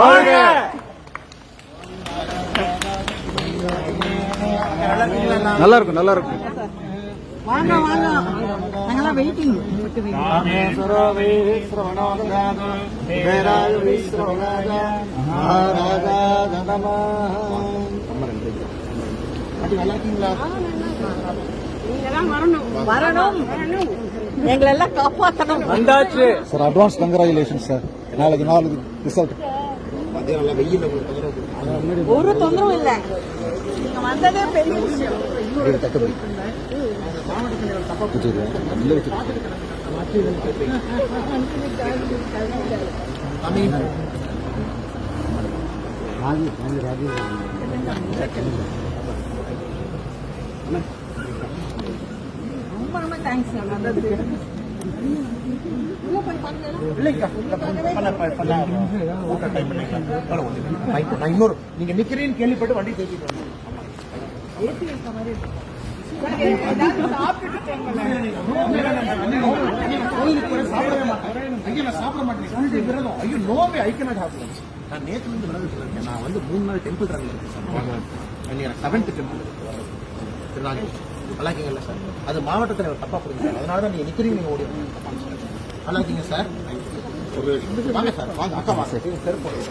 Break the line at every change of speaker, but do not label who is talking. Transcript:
வாழ்க! நல்லா இருக்கும் நல்லா இருக்கும்
வாங்க வாங்க. நாங்கெல்லாம் வெயிட்டிங் வரணும்.
வந்தாச்சு.
Sir advance congratulation sir. நாளைக்கு நாளைக்கு ரிசல்ட்
ஒரு தொந்தரவும் இல்ல. நீங்க வந்ததே பெரிய விஷயம். ரொம்ப ரொம்ப தேங்க்ஸ் வந்ததுக்கு பாருங்க
நான் இன்னொரு நீங்க நிக்கிறேன்னு கேள்விப்பட்டு வண்டி ஐயா நான் நேத்துல இருந்து விரதத்துல இருக்கேன் நான் வந்து மூணு நாள் டெம்பிள் ரன்ல இருக்கேன் செவன்த் டெம்பிள் திருநாள் நல்லா இருக்கீங்கல்ல சார் அது மாவட்டத்தில் தப்பா புரிஞ்சுங்க அதனால தான் நீங்க நிக்கிறீங்க ஓடி. நல்லா இருக்கீங்க சார் ஒரு வாங்க சார் வாங்க அக்கா வாங்க சார் போடுங்க.